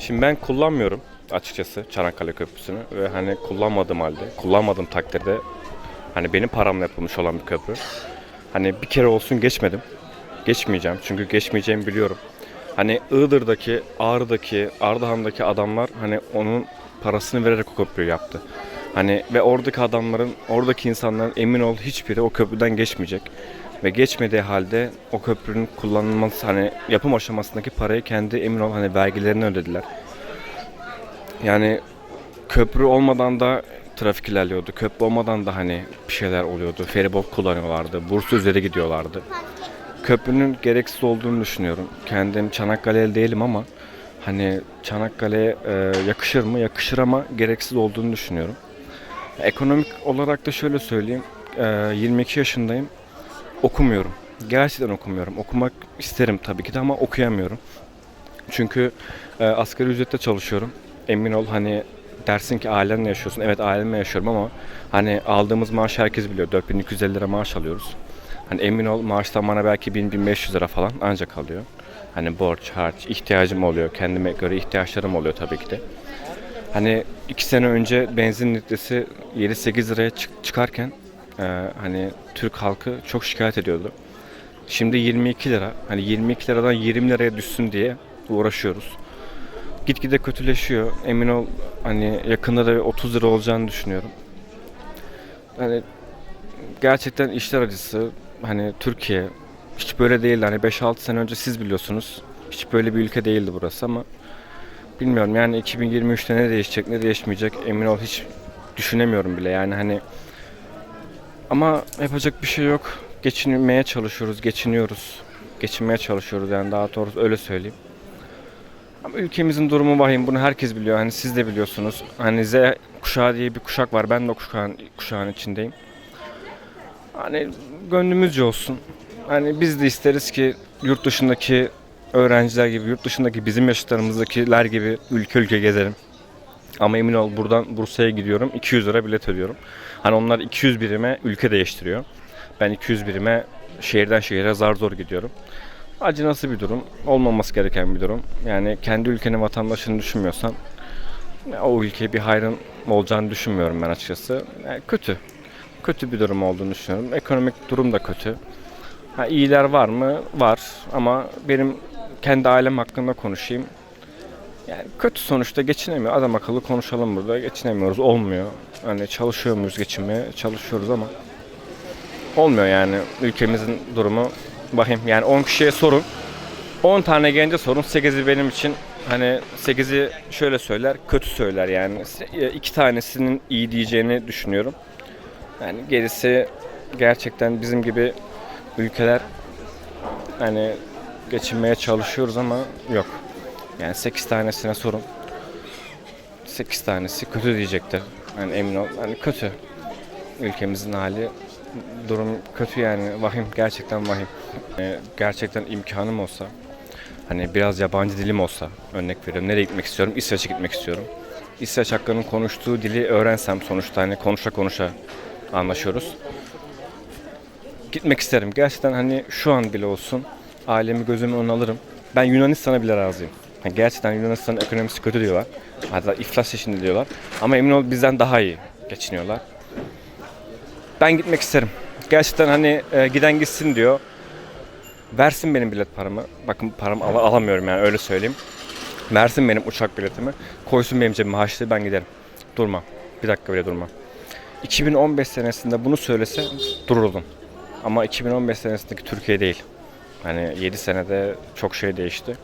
Şimdi ben kullanmıyorum açıkçası Çanakkale Köprüsü'nü ve hani kullanmadığım halde, kullanmadığım takdirde hani benim paramla yapılmış olan bir köprü. Hani bir kere olsun geçmedim. Geçmeyeceğim çünkü geçmeyeceğimi biliyorum. Hani Iğdır'daki, Ağrı'daki, Ardahan'daki adamlar hani onun parasını vererek o köprüyü yaptı. Hani ve oradaki adamların, oradaki insanların emin ol hiçbiri o köprüden geçmeyecek. Ve geçmediği halde o köprünün kullanılması hani yapım aşamasındaki parayı kendi emin ol hani vergilerini ödediler. Yani köprü olmadan da trafik ilerliyordu. Köprü olmadan da hani bir şeyler oluyordu. Feribot kullanıyorlardı. Bursa üzeri gidiyorlardı. Köprünün gereksiz olduğunu düşünüyorum. Kendim Çanakkale'li değilim ama hani Çanakkale'ye e, yakışır mı? Yakışır ama gereksiz olduğunu düşünüyorum. Ekonomik olarak da şöyle söyleyeyim. E, 22 yaşındayım. Okumuyorum. Gerçekten okumuyorum. Okumak isterim tabii ki de ama okuyamıyorum. Çünkü e, asgari ücretle çalışıyorum. Emin ol hani dersin ki ailenle yaşıyorsun. Evet ailemle yaşıyorum ama hani aldığımız maaş herkes biliyor. 4250 lira maaş alıyoruz. Hani emin ol maaştan bana belki 1000-1500 lira falan ancak alıyor. Hani borç, harç, ihtiyacım oluyor. Kendime göre ihtiyaçlarım oluyor tabii ki de. Hani iki sene önce benzin litresi 7-8 liraya çık- çıkarken e, hani Türk halkı çok şikayet ediyordu. Şimdi 22 lira. Hani 22 liradan 20 liraya düşsün diye uğraşıyoruz. Gitgide kötüleşiyor. Emin ol hani yakında da 30 lira olacağını düşünüyorum. Hani gerçekten işler acısı. Hani Türkiye hiç böyle değildi. Hani 5-6 sene önce siz biliyorsunuz. Hiç böyle bir ülke değildi burası ama bilmiyorum yani 2023'te ne değişecek ne değişmeyecek emin ol hiç düşünemiyorum bile yani hani ama yapacak bir şey yok. Geçinmeye çalışıyoruz, geçiniyoruz. Geçinmeye çalışıyoruz yani daha doğrusu öyle söyleyeyim. Ama ülkemizin durumu vahim. Bunu herkes biliyor. Hani siz de biliyorsunuz. Hani Z kuşağı diye bir kuşak var. Ben de o kuşağın, kuşağın içindeyim. Hani gönlümüzce olsun. Hani biz de isteriz ki yurt dışındaki öğrenciler gibi, yurt dışındaki bizim yaşıtlarımızdakiler gibi ülke ülke gezerim. Ama emin ol buradan Bursa'ya gidiyorum 200 lira bilet ödüyorum. Hani onlar 200 birime ülke değiştiriyor. Ben 200 birime şehirden şehire zar zor gidiyorum. Acınası bir durum. Olmaması gereken bir durum. Yani kendi ülkenin vatandaşını düşünmüyorsan o ülkeye bir hayrın olacağını düşünmüyorum ben açıkçası. Yani kötü. Kötü bir durum olduğunu düşünüyorum. Ekonomik durum da kötü. Ha, iyiler var mı? Var. Ama benim kendi ailem hakkında konuşayım. Yani kötü sonuçta geçinemiyor. Adam akıllı konuşalım burada. Geçinemiyoruz. Olmuyor. Hani çalışıyor muyuz geçinmeye? Çalışıyoruz ama olmuyor yani. Ülkemizin durumu vahim. Yani 10 kişiye sorun. 10 tane gence sorun. 8'i benim için hani 8'i şöyle söyler, kötü söyler yani. Se- iki tanesinin iyi diyeceğini düşünüyorum. Yani gerisi gerçekten bizim gibi ülkeler hani geçinmeye çalışıyoruz ama yok. Yani 8 tanesine sorun. 8 tanesi kötü diyecektir. Yani emin ol. Hani kötü. Ülkemizin hali durum kötü yani vahim gerçekten vahim. Ee, gerçekten imkanım olsa hani biraz yabancı dilim olsa örnek veriyorum nereye gitmek istiyorum İsveç'e gitmek istiyorum. İsveç hakkının konuştuğu dili öğrensem sonuçta hani konuşa konuşa anlaşıyoruz. Gitmek isterim. Gerçekten hani şu an bile olsun ailemi gözümün önüne alırım. Ben Yunanistan'a bile razıyım. Yani gerçekten Yunanistan'ın ekonomisi kötü diyorlar. Hatta iflas içinde diyorlar. Ama emin ol bizden daha iyi geçiniyorlar. Ben gitmek isterim. Gerçekten hani e, giden gitsin diyor. Versin benim bilet paramı. Bakın paramı al- alamıyorum yani öyle söyleyeyim. Versin benim uçak biletimi. Koysun benim cebime harçlığı ben giderim. Durmam. Bir dakika bile durmam. 2015 senesinde bunu söylese dururdum. Ama 2015 senesindeki Türkiye değil. Hani 7 senede çok şey değişti.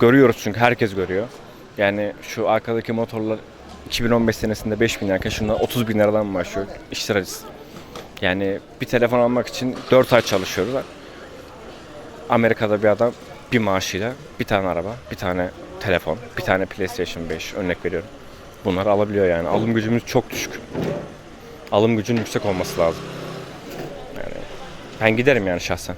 Görüyoruz çünkü herkes görüyor. Yani şu arkadaki motorlar 2015 senesinde 5 bin lirayken şunlar 30 bin liradan başlıyor. İşler acısı. Yani bir telefon almak için 4 ay çalışıyoruz. Amerika'da bir adam bir maaşıyla bir tane araba, bir tane telefon, bir tane PlayStation 5 örnek veriyorum. Bunları alabiliyor yani. Alım gücümüz çok düşük. Alım gücünün yüksek olması lazım. Yani ben giderim yani şahsen.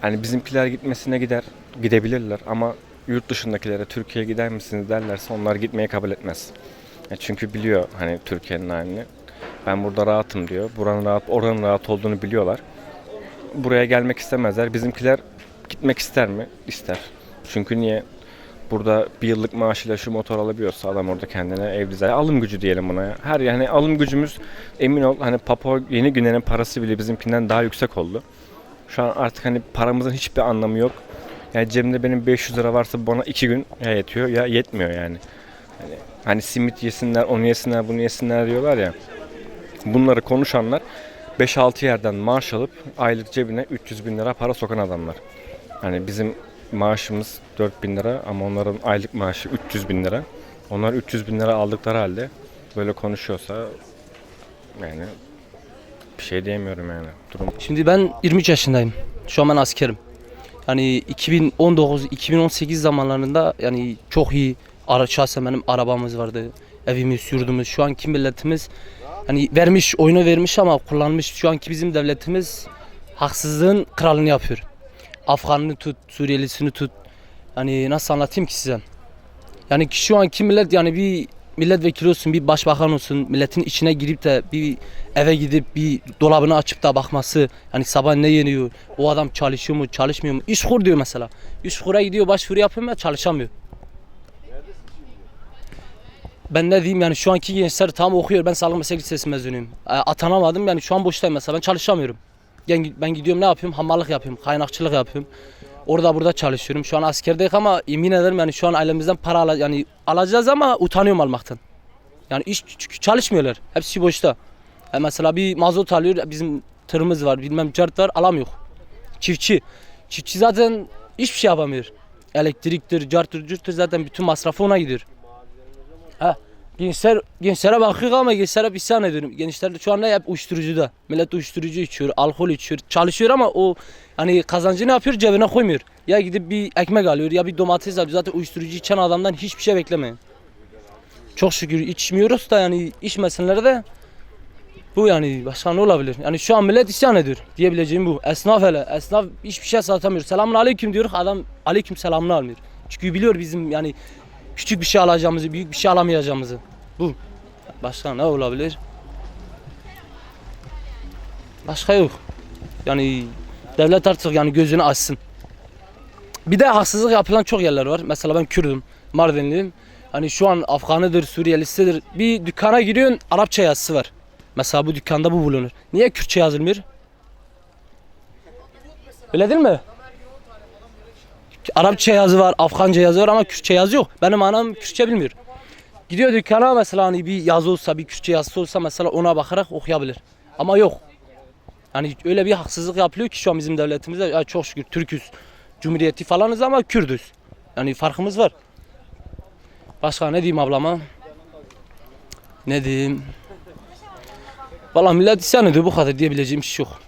Hani bizimkiler gitmesine gider, gidebilirler ama yurt dışındakilere Türkiye'ye gider misiniz derlerse onlar gitmeyi kabul etmez. Çünkü biliyor hani Türkiye'nin halini. Ben burada rahatım diyor. Buranın rahat, oranın rahat olduğunu biliyorlar. Buraya gelmek istemezler. Bizimkiler gitmek ister mi? İster. Çünkü niye? burada bir yıllık maaşıyla şu motor alabiliyorsa adam orada kendine ev dizayn alım gücü diyelim buna ya. Her yani alım gücümüz emin ol hani Papua Yeni Güney'in parası bile bizimkinden daha yüksek oldu. Şu an artık hani paramızın hiçbir anlamı yok. Yani cebimde benim 500 lira varsa bana iki gün ya yetiyor ya yetmiyor yani. Hani, hani simit yesinler, onu yesinler, bunu yesinler diyorlar ya. Bunları konuşanlar 5-6 yerden maaş alıp aylık cebine 300 bin lira para sokan adamlar. Hani bizim maaşımız 4 bin lira ama onların aylık maaşı 300 bin lira. Onlar 300 bin lira aldıkları halde böyle konuşuyorsa yani bir şey diyemiyorum yani. Durum Şimdi ben 23 yaşındayım. Şu an ben askerim. Yani 2019-2018 zamanlarında yani çok iyi ara şahsen benim arabamız vardı. Evimiz, yurdumuz. Şu anki milletimiz hani vermiş, oyunu vermiş ama kullanmış. Şu anki bizim devletimiz haksızlığın kralını yapıyor. Afganını tut, Suriyelisini tut. Hani nasıl anlatayım ki size? Yani şu anki millet yani bir milletvekili olsun, bir başbakan olsun, milletin içine girip de bir eve gidip bir dolabını açıp da bakması, hani sabah ne yeniyor, o adam çalışıyor mu, çalışmıyor mu? İş kur diyor mesela. İş kura gidiyor, başvuru yapıyor ama çalışamıyor. Ben ne diyeyim yani şu anki gençler tam okuyor. Ben sağlık meslek lisesi mezunuyum. E, atanamadım yani şu an boştayım mesela ben çalışamıyorum. Ben, ben gidiyorum ne yapıyorum? Hamallık yapıyorum, kaynakçılık yapıyorum. Orada burada çalışıyorum. Şu an askerdeyim ama yemin ederim yani şu an ailemizden para ala, yani alacağız ama utanıyorum almaktan. Yani iş çünkü çalışmıyorlar. Hepsi boşta. E mesela bir mazot alıyor. Bizim tırımız var, bilmem cart var alamıyor. Çiftçi. Çiftçi zaten hiçbir şey yapamıyor. Elektriktir, carttır, cürttür zaten bütün masrafı ona gidiyor. Ha. Gençler, gençlere bakıyor ama gençlere bir isyan ediyorum. Gençler de şu anda hep uyuşturucuda. Millet uyuşturucu içiyor, alkol içiyor, çalışıyor ama o hani kazancı ne yapıyor cebine koymuyor. Ya gidip bir ekmek alıyor ya bir domates alıyor. Zaten uyuşturucu içen adamdan hiçbir şey beklemeyin. Çok şükür içmiyoruz da yani içmesinler de bu yani başka ne olabilir? Yani şu an millet isyan ediyor diyebileceğim bu. Esnaf hele. Esnaf hiçbir şey satamıyor. Selamun aleyküm diyor. Adam aleyküm selamını almıyor. Çünkü biliyor bizim yani küçük bir şey alacağımızı, büyük bir şey alamayacağımızı. Bu. Başka ne olabilir? Başka yok. Yani devlet artık yani gözünü açsın. Bir de haksızlık yapılan çok yerler var. Mesela ben Kürdüm, Mardinliyim. Hani şu an Afganıdır, Suriyelisidir. Bir dükkana giriyorsun, Arapça yazısı var. Mesela bu dükkanda bu bulunur. Niye Kürtçe yazılmıyor? Öyle değil mi? Arapça yazı var, Afganca yazı var ama Kürtçe yazı yok. Benim anam Kürtçe bilmiyor. Gidiyor dükkana mesela hani bir yazı olsa, bir Kürtçe yazısı olsa mesela ona bakarak okuyabilir. Ama yok. Yani öyle bir haksızlık yapılıyor ki şu an bizim devletimizde ya çok şükür Türküz, Cumhuriyeti falanız ama Kürdüz. Yani farkımız var. Başka ne diyeyim ablama? Ne diyeyim? Valla millet isyan ediyor bu kadar diyebileceğim şey yok.